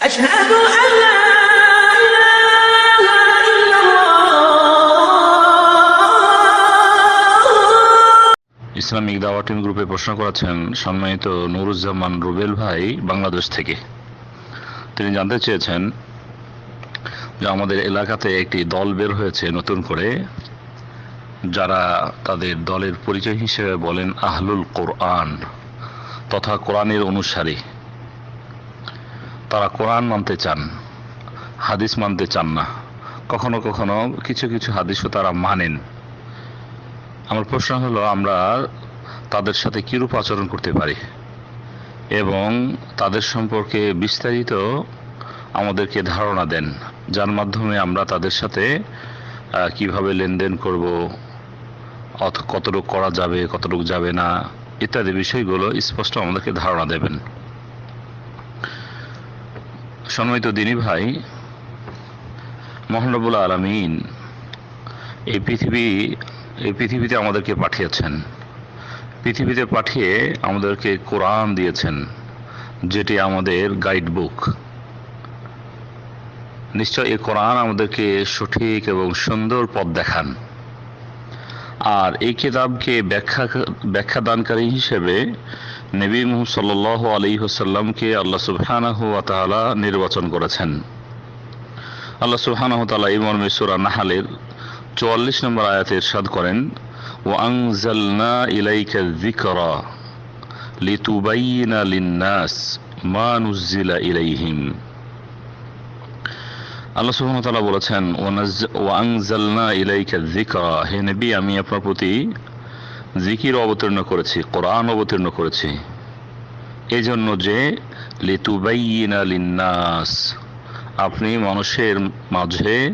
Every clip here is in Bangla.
أشهد أن لا إله إلا الله ইসলামিক দাওয়াটিন গ্রুপে প্রশ্ন করেছেন সম্মানিত নুরুজ্জামান রুবেল ভাই বাংলাদেশ থেকে তিনি জানতে চেয়েছেন যে আমাদের এলাকাতে একটি দল বের হয়েছে নতুন করে যারা তাদের দলের পরিচয় হিসেবে বলেন আহলুল কোরআন তথা কোরআনের অনুসারী তারা কোরআন মানতে চান, হাদিস মানতে চান না। কখনো কখনো কিছু কিছু হাদিসও তারা মানেন। আমার প্রশ্ন হলো, আমরা তাদের সাথে কীরূপ আচরণ করতে পারি? এবং তাদের সম্পর্কে বিস্তারিত আমাদেরকে ধারণা দেন, যার মাধ্যমে আমরা তাদের সাথে কীভাবে লেনদেন করব কতটুকু করা যাবে, কতটুকু যাবে না, ইত্যাদি বিষয়গুলো স্পষ্ট আমাদেরকে ধারণা দেবেন। সম্মানিত দিনী ভাই। মহানবুল আলমিন এই পৃথিবী, এই পৃথিবীতে আমাদেরকে পাঠিয়েছেন। পৃথিবীতে পাঠিয়ে আমাদেরকে কোরআন দিয়েছেন, যেটি আমাদের গাইড বুক নিশ্চয় এই কোরআন আমাদেরকে সঠিক এবং সুন্দর পথ দেখান। আর এই কিতাবকে ব্যাখ্যা ব্যাখ্যা দানকারী হিসেবে নবী মুহাম্মদ সাল্লাল্লাহু আলাইহি ওয়াসাল্লামকে আল্লাহ সুবহানাহু তাআলা নির্বাচন করেছেন। আল্লাহ সুবহানাহু ওয়া তাআলা এই মর্মে সূরা নাহালের চুয়াল্লিশ নম্বর আয়াতে ইরশাদ করেন ও আংজালনা ইলাইকা যিকরা লিতুবাইয়িনা লিন-নাস মা ইলাইহিম। আল্লাহ সুবহানাহু বলেছেন ইলাইকা যিকরা হে নবী, আমি আপনার প্রতি জিকির অবতীর্ণ করেছি, কোরআন অবতীর্ণ করেছি। এই জন্য যে, লিতুবাইয়িনা লিন-নাস, আপনি মানুষের মাঝে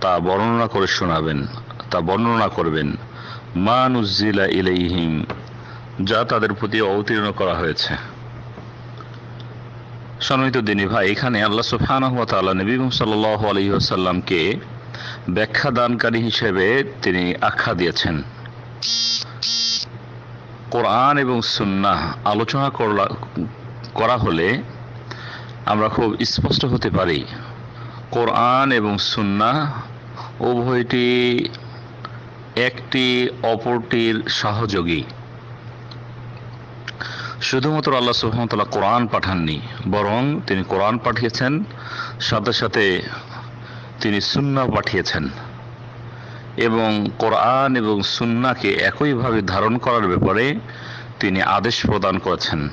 তা বর্ণনা করে শোনাবেন, তা বর্ণনা করবেন। মা নুজিলা ইলাইহিম, যা তাদের প্রতি অবতীর্ণ করা হয়েছে। সম্মানিত দিনী ভাই, এখানে আল্লাহ ওয়া তাআলা নবী সাল্লাল্লাহু আলাইহি ব্যাখ্যা দানকারী হিসেবে তিনি আখ্যা দিয়েছেন। কোরআন এবং সুন্নাহ আলোচনা করা হলে আমরা খুব স্পষ্ট হতে পারি। কোরআন এবং সুন্নাহ উভয়টি একটি অপরটির সহযোগী। শুধুমাত্র আল্লাহ সুহামতাল্লাহ কোরআন পাঠাননি, বরং তিনি কোরআন পাঠিয়েছেন, সাথে সাথে তিনি সুন্না পাঠিয়েছেন। এবং কোরআন এবং সুন্নাকে একইভাবে ধারণ করার ব্যাপারে তিনি আদেশ প্রদান করেছেন।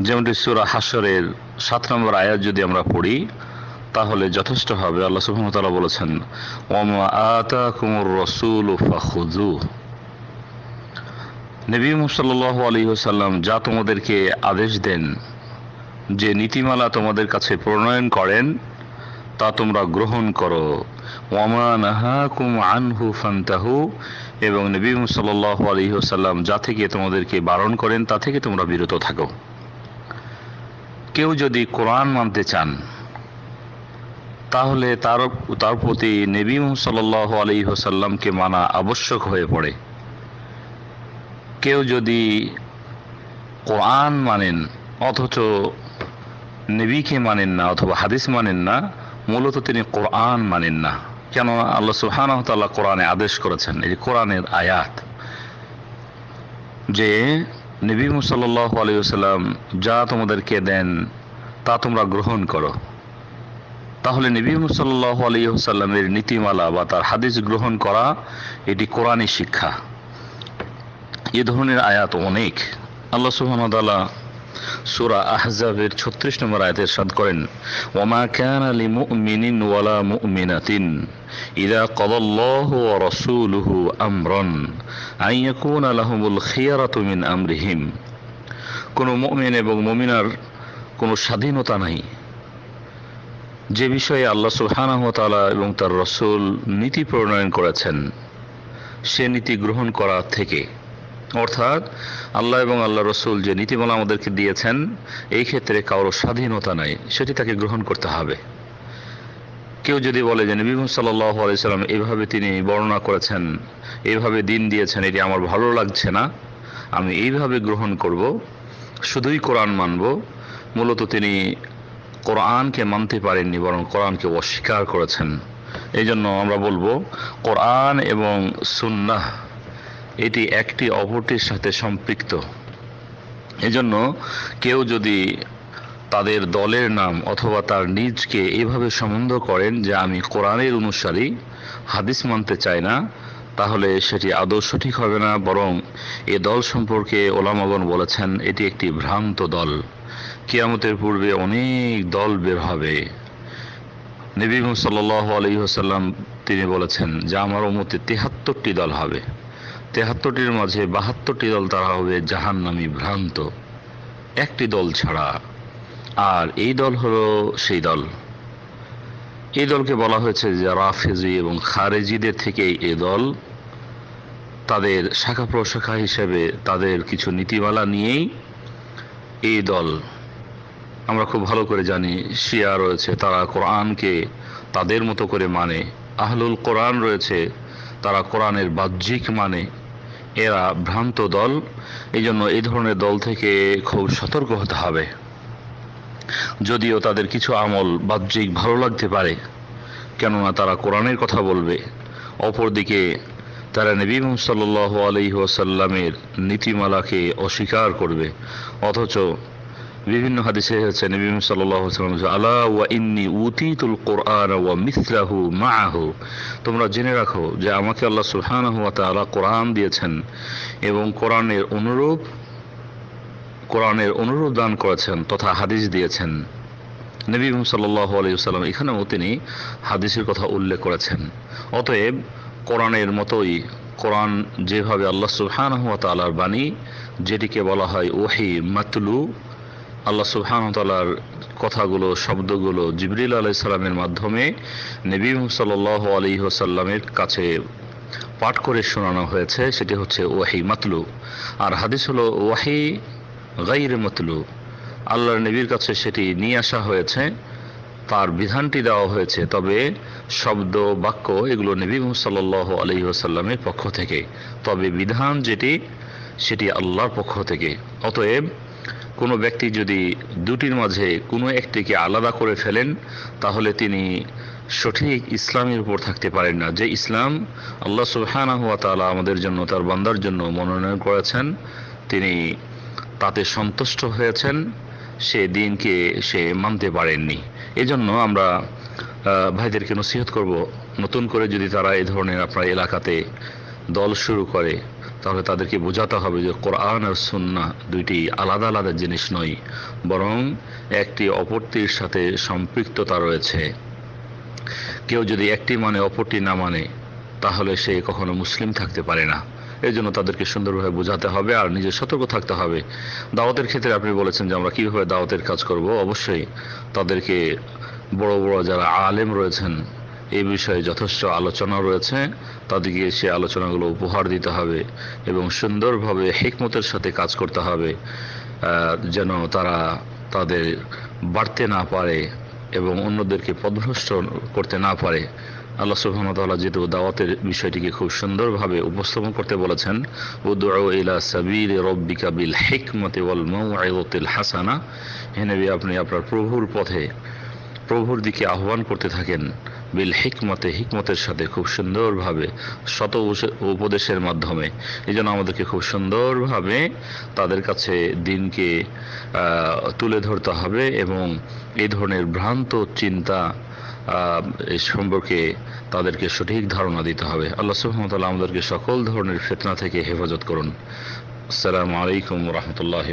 যেমনটি সুরা হাসরের সাত নম্বর আয়াত যদি আমরা পড়ি, তাহলে যথেষ্ট হবে আল্লাহ সুবহানাহু বলেছেন ওমা আতাকুমুর রাসূল ফাখুযু নবী মুসাল্লাল্লাহু আলাইহি ওয়াসাল্লাম যা তোমাদেরকে আদেশ দেন, যে নীতিমালা তোমাদের কাছে প্রণয়ন করেন, তা তোমরা গ্রহণ করো। এবং নবী মুসাল্লাল্লাহু আলাইহি ওয়াসাল্লাম যা থেকে তোমাদেরকে বারণ করেন, তা থেকে তোমরা বিরত থাকো। কেউ যদি কোরআন মানতে চান, তাহলে তার তার প্রতি নবী সাল্লাহ আলী হোসাল্লামকে মানা আবশ্যক হয়ে পড়ে। কেউ যদি কোরআন মানেন, অথচ নবীকে মানেন না, অথবা হাদিস মানেন না মূলত তিনি কোরআন মানেন না। কেন আল্লাহ সুবহানাহু কোরআনে আদেশ করেছেন, এই কোরআনের আয়াত, যে নবী সাল্লাহ আলী যা তোমাদেরকে দেন, তা তোমরা গ্রহণ করো। তাহলে নবী সাল্লাহ আলী নীতিমালা বা তার হাদিস গ্রহণ করা, এটি কোরআনই শিক্ষা। এ ধরনের আয়াত অনেক। আল্লাহ সুহামদাল্লাহ সুরা আহজাবের ছত্রিশ নম্বর সাদ করেন, ওমা কান আলী মুমিনিন ওয়ালা মুমিনাতিন মিন আমরিহিম। কোন মুমিন এবং মুমিনার কোনো স্বাধীনতা নাই। যে বিষয়ে আল্লাহ সুবহানাহু ওয়া তাআলা এবং তার রসুল নীতি প্রণয়ন করেছেন, সে নীতি গ্রহণ করা থেকে অর্থাৎ আল্লাহ এবং আল্লাহ রসুল যে নীতিমালা আমাদেরকে দিয়েছেন, এই ক্ষেত্রে কারও স্বাধীনতা নাই, সেটি তাকে গ্রহণ করতে হবে। কেউ যদি বলে যে নবী সাল্লাহ আলাইসাল্লাম এইভাবে তিনি বর্ণনা করেছেন এইভাবে দিন দিয়েছেন, এটি আমার ভালো লাগছে না, আমি এইভাবে গ্রহণ করব, শুধুই কোরআন মানব, মূলত তিনি কোরআনকে মানতে পারেননি, বরং কোরআনকে অস্বীকার করেছেন। এই জন্য আমরা বলব, কোরআন এবং সুন্নাহ এটি একটি অপরটির সাথে সম্পৃক্ত। এজন্য কেউ যদি তাদের দলের নাম অথবা তার নিজকে এভাবে সম্বন্ধ করেন যে আমি কোরআনের অনুসারী, হাদিস মানতে চাই না, তাহলে সেটি আদৌ সঠিক হবে না, বরং এ দল সম্পর্কে ওলামাগণ বলেছেন, এটি একটি ভ্রান্ত দল। কিয়ামতের পূর্বে অনেক দল বের হবে। নবী সাল আলী হোসাল্লাম তিনি বলেছেন, যে আমার মতে তেহাত্তরটি দল হবে। তেহাত্তরটির মাঝে বাহাত্তরটি দল তারা হবে জাহান্নামী ভ্রান্ত। একটি দল ছাড়া আর এই দল হলো সেই দল। এই দলকে বলা হয়েছে যে রাফেজি এবং খারেজিদের থেকে এ দল তাদের শাখা প্রশাখা হিসেবে তাদের কিছু নীতিমালা নিয়েই এই দল। আমরা খুব ভালো করে জানি, শিয়া রয়েছে, তারা কোরআনকে তাদের মতো করে মানে। আহলুল কোরআন রয়েছে, তারা কোরআনের বাহ্যিক মানে এরা ভ্রান্ত দল। এই জন্য এই ধরনের দল থেকে খুব সতর্ক হতে হবে। যদিও তাদের কিছু আমল বাহ্যিক ভালো লাগতে পারে, কেননা তারা কোরআনের কথা বলবে। অপরদিকে, তারা নবী সাল আলহি ওয়াসাল্লামের নীতিমালাকে অস্বীকার করবে। অথচ বিভিন্ন হাদিসে হচ্ছে নবী সাল্লাল্লাহু আলাইহি ওয়াসাল্লাম আলা ওয়া ইন্নী কোরআন ওয়া মিসলাহু মাআহু। তোমরা জেনে রাখো যে আমাকে আল্লাহ সুবহানাহু ওয়া কোরআন দিয়েছেন এবং কোরআনের অনুরূপ কোরআনের অনুরূপ দান করেছেন তথা হাদিস দিয়েছেন। নবী সাল্লাল্লাহু আলাইহি ওয়াসাল্লাম এখানেও তিনি হাদিসের কথা উল্লেখ করেছেন। অতএব কোরআনের মতোই কোরআন যেভাবে আল্লাহ সুবহানাহু ওয়া বাণী, যেটিকে বলা হয় ওহি মাতলু আল্লাহ সুবহান তালার কথাগুলো, শব্দগুলো জিবরিল আলাই সাল্লামের মাধ্যমে নবী সাল আলী সাল্লামের কাছে পাঠ করে শোনানো হয়েছে। সেটি হচ্ছে ওয়াহি মাতলু। আর হাদিস হলো ওয়াহি গাইর মাতলু। আল্লাহর নবীর কাছে সেটি নিয়ে আসা হয়েছে। তার বিধানটি দেওয়া হয়েছে। তবে শব্দ, বাক্য এগুলো নবী সাল আলী সাল্লামের পক্ষ থেকে। তবে বিধান যেটি, সেটি আল্লাহর পক্ষ থেকে। অতএব কোনো ব্যক্তি যদি দুটির মাঝে কোনো একটিকে আলাদা করে ফেলেন, তাহলে তিনি সঠিক ইসলামের উপর থাকতে পারেন না। যে ইসলাম আল্লাহ সুবহানাহ ওয়া তাআলা আমাদের জন্য, তার বান্দার জন্য মনোনয়ন করেছেন, তিনি তাতে সন্তুষ্ট হয়েছেন, সে দিনকে সে মানতে পারেননি। এজন্য আমরা ভাইদেরকে নসিহত করব, নতুন করে যদি তারা এই ধরনের আপনার এলাকাতে দল শুরু করে তাহলে তাদেরকে বোঝাতে হবে যে কোরআন আর সুন্না দুইটি আলাদা আলাদা জিনিস নয়, বরং একটি অপরটির সাথে সম্পৃক্ততা রয়েছে। কেউ যদি একটি মানে অপরটি না মানে তাহলে সে কখনো মুসলিম থাকতে পারে না। এই জন্য তাদেরকে সুন্দরভাবে বোঝাতে হবে আর নিজে সতর্ক থাকতে হবে। দাওয়াতের ক্ষেত্রে আপনি বলেছেন যে আমরা কীভাবে দাওয়াতের কাজ করব। অবশ্যই তাদেরকে বড় বড় যারা আলেম রয়েছেন এই বিষয়ে যথেষ্ট আলোচনা রয়েছে। তাদেরকে সে আলোচনাগুলো উপহার দিতে হবে এবং সুন্দরভাবে হেকমতের সাথে কাজ করতে হবে যেন তারা তাদের বাড়তে না পারে এবং অন্যদেরকে পদভ্রষ্ট করতে না পারে। আল্লাহ সুবহানাহু যেহেতু দাওয়াতের বিষয়টিকে খুব সুন্দরভাবে উপস্থাপন করতে বলেছেন হাসানা। হে নবী, আপনি আপনার প্রভুর পথে, প্রভুর দিকে আহ্বান করতে থাকেন। বিল হিকমতে, হিকমতের সাথে খুব সুন্দরভাবে শত উপদেশের মাধ্যমে এই জন্য আমাদেরকে খুব সুন্দরভাবে তাদের কাছে দিনকে তুলে ধরতে হবে এবং এই ধরনের ভ্রান্ত চিন্তা সম্পর্কে তাদেরকে সঠিক ধারণা দিতে হবে। আল্লাহ সুহামতাল্লাহ আমাদেরকে সকল ধরনের ফেতনা থেকে হেফাজত করুন। আসসালামু আলাইকুম রহমতুল্লাহ